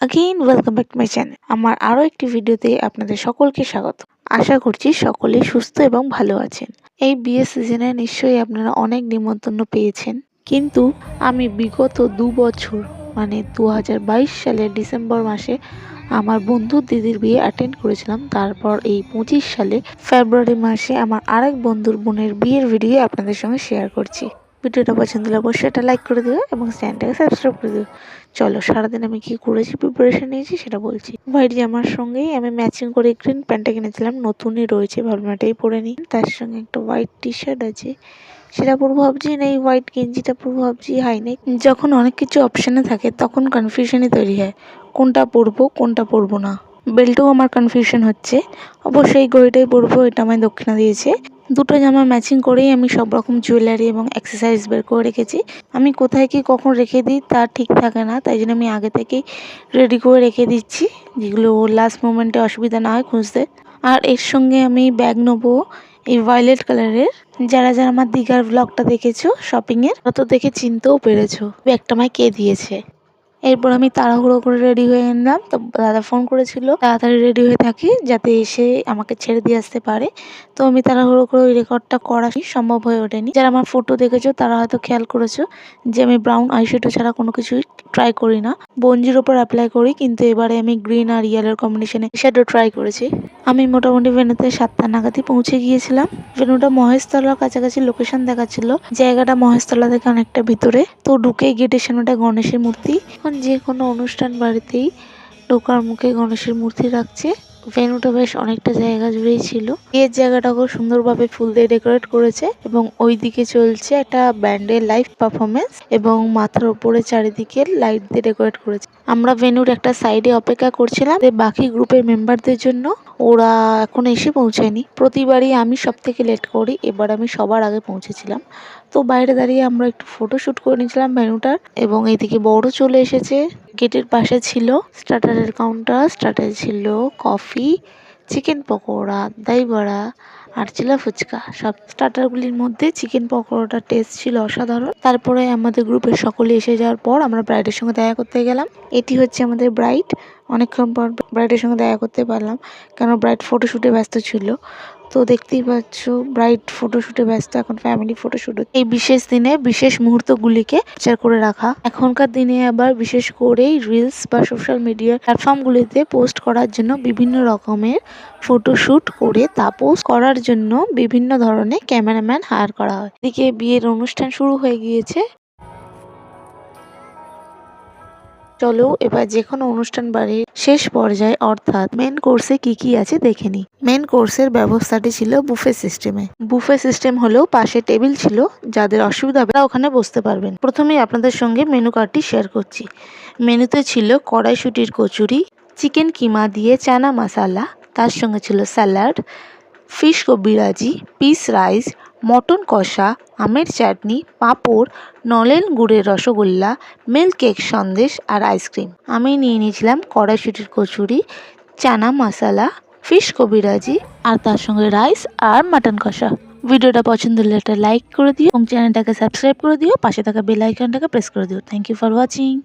Again welcome back to my channel আমার আরও একটি ভিডিওতে আপনাদের সকলকে স্বাগত। আশা করছি সকলেই সুস্থ এবং ভালো আছেন। এই বিয়ের সিজনে নিশ্চয়ই আপনারা অনেক নিমন্ত্রণ পেয়েছেন। কিন্তু আমি বিগত দু বছর মানে দু হাজার বাইশ সালের ডিসেম্বর মাসে আমার বন্ধুর দিদির বিয়ে অ্যাটেন্ড করেছিলাম। তারপর এই পঁচিশ সালে ফেব্রুয়ারি মাসে আমার আরেক বন্ধুর বোনের বিয়ের ভিডিও আপনাদের সঙ্গে শেয়ার করছি। ভিডিওটা পছন্দ হলে অবশ্যই একটা লাইক করে দিও এবং চ্যানেলটাকে সাবস্ক্রাইব করে দিও। চলো, সারাদিন আমি কি করেছি প্রিপারেশন নিয়েছি সেটা বলছি। হোয়াইট জামার সঙ্গেই, আমি ম্যাচিং করে গ্রিন প্যান্টটা কিনেছিলাম, নতুনই রয়েছে ভাবলাম এটাই পরে নিই। তার সঙ্গে একটা হোয়াইট টি শার্ট আছে, সেটা পরবো ভাবছি না এই হোয়াইট গেঞ্জিটা পরবো ভাবছি হাই নেক যখন অনেক কিছু অপশানে থাকে, তখন কনফিউশনই তৈরি হয়, কোনটা পরবো কোনটা পরবো না। বেল্টও আমার কনফিউশন হচ্ছে। অবশ্যই ঘড়িটাই পরবো, এটা আমায় দক্ষিণা দিয়েছে। দুটো জামা ম্যাচিং করেই আমি সব রকম জুয়েলারি এবং অ্যাক্সেসারিজ বের করে রেখেছি। আমি কোথায় কি কখন রেখে দিই তা ঠিক থাকে না, তাই জন্য আমি আগে থেকেই রেডি করে রেখে দিচ্ছি, যেগুলো লাস্ট মোমেন্টে অসুবিধা না হয় খুঁজতে। আর এর সঙ্গে আমি ব্যাগ নেব এই ভায়োলেট কালারের যারা যারা আমার দীঘার ব্লগটা দেখেছ শপিংয়ের তত দেখে চিনতেও পেরেছ। ব্যাগটা আমায় কে দিয়েছে? এরপর আমি তাড়াহুড়ো করে রেডি হয়ে নিলাম তো দাদা ফোন করেছিল, তাড়াতাড়ি রেডি হয়ে থাকি যাতে এসে আমাকে ছেড়ে দিয়ে আসতে পারে। তো আমি তাড়াহুড়ো করে ওই রেকর্ডটা করা সম্ভব হয়ে ওঠেনি। যারা আমার ফটো দেখেছ, তারা হয়তো খেয়াল করেছ যে আমি ব্রাউন আইশ্যাডো ছাড়া কোনো কিছুই ট্রাই করি না। বঞ্জির ওপর অ্যাপ্লাই করি, কিন্তু এবারে আমি গ্রিন আর ইয়েলোর কম্বিনেশনে শ্যাডো ট্রাই করেছি। আমি মোটামুটি ভেনুতে সাতটা নাগাদই পৌঁছে গিয়েছিলাম। ভেনুটা মহেশতলার কাছাকাছি লোকেশন দেখাচ্ছিল। জায়গাটা মহেশতলা থেকে অনেকটা ভিতরে। তো ঢুকে গেটের সামনেটা গণেশের মূর্তি। এখন যে কোনো অনুষ্ঠান বাড়িতেই ঢোকার মুখে গণেশের মূর্তি রাখছে। ভেনুটা বেশ অনেকটা জায়গা জুড়েই ছিল। বিয়ের জায়গাটা খুব সুন্দরভাবে ফুল দিয়ে ডেকোরেট করেছে এবং ওই দিকে চলছে একটা ব্যান্ডের লাইভ পারফরমেন্স এবং মাথার উপরে চারিদিকে লাইট দিয়ে ডেকোরেট করেছে। আমরা ভেনুর একটা সাইডে অপেক্ষা করছিলাম বাকি গ্রুপের মেম্বারদের জন্য ওরা এখন এসে পৌঁছায়নি। প্রতিবারই আমি সব থেকে লেট করি, এবার আমি সবার আগে পৌঁছেছিলাম। তো বাইরে দাঁড়িয়ে আমরা একটু ফটো শ্যুট করে নিয়েছিলাম ভেনুটার এবং এইদিকে বড় চলে এসেছে। গেটের পাশে ছিল স্টার্টারের কাউন্টার স্টার্টারে ছিল কফি চিকেন পকোড়া দই বড়া আর ছিল ফুচকা। সব স্টার্টারগুলির মধ্যে চিকেন পকোড়াটার টেস্ট ছিল অসাধারণ। তারপরে আমাদের গ্রুপের সকলে এসে যাওয়ার পর আমরা ব্রাইডের সঙ্গে দেখা করতে গেলাম। এটি হচ্ছে আমাদের ব্রাইড অনেকক্ষণ পর ব্রাইডের সঙ্গে দেখা করতে পারলাম। কেন ব্রাইড ফটোশ্যুটে ব্যস্ত ছিল। তো দেখতেই পাচ্ছ ব্রাইড ফটোশ্যুটে ব্যস্ত, এখন ফ্যামিলি ফটোশ্যুট এই বিশেষ দিনে, বিশেষ মুহূর্তগুলিকে শেয়ার করে রাখা। এখনকার দিনে আবার বিশেষ করেই রিলস বা সোশ্যাল মিডিয়া প্ল্যাটফর্মগুলিতে পোস্ট করার জন্য বিভিন্ন রকমের ফটোশ্যুট করে তা পোস্ট করার জন্য বিভিন্ন ধরনের ক্যামেরাম্যান হায়ার করা হয়। এদিকে বিয়ের অনুষ্ঠান শুরু হয়ে গিয়েছে। চলো এবার যে কোনো অনুষ্ঠান বাড়ির শেষ পর্যায়ে, অর্থাৎ মেন কোর্সে কি কি আছে দেখে নিই মেন কোর্সের ব্যবস্থাটি ছিল বুফে সিস্টেমে বুফে সিস্টেম হলেও পাশে টেবিল ছিল, যাদের অসুবিধা হবে ওখানে বসতে পারবেন। প্রথমেই আপনাদের সঙ্গে মেনু কার্ডটি শেয়ার করছি। মেনুতে ছিল কড়াইশুটির কচুরি চিকেন কিমা দিয়ে চানা মশালা তার সঙ্গে ছিল স্যালাড ফিশ কবিরাজি পিস রাইস মটন কষা, আমের চাটনি, পাঁপড়, নলেন গুড়ের রসগোল্লা মিল্ক কেক সন্দেশ আর আইসক্রিম। আমি নিয়ে নিয়েছিলাম কড়াইশুটির কচুরি, চানা মশালা, ফিশ কবিরাজি আর তার সঙ্গে রাইস আর মাটন কষা। ভিডিওটা পছন্দ হলে একটা লাইক করে দিও এবং চ্যানেলটাকে সাবস্ক্রাইব করে দিও। পাশে থাকা বেল আইকনটাকে প্রেস করে দিও। Thank you for watching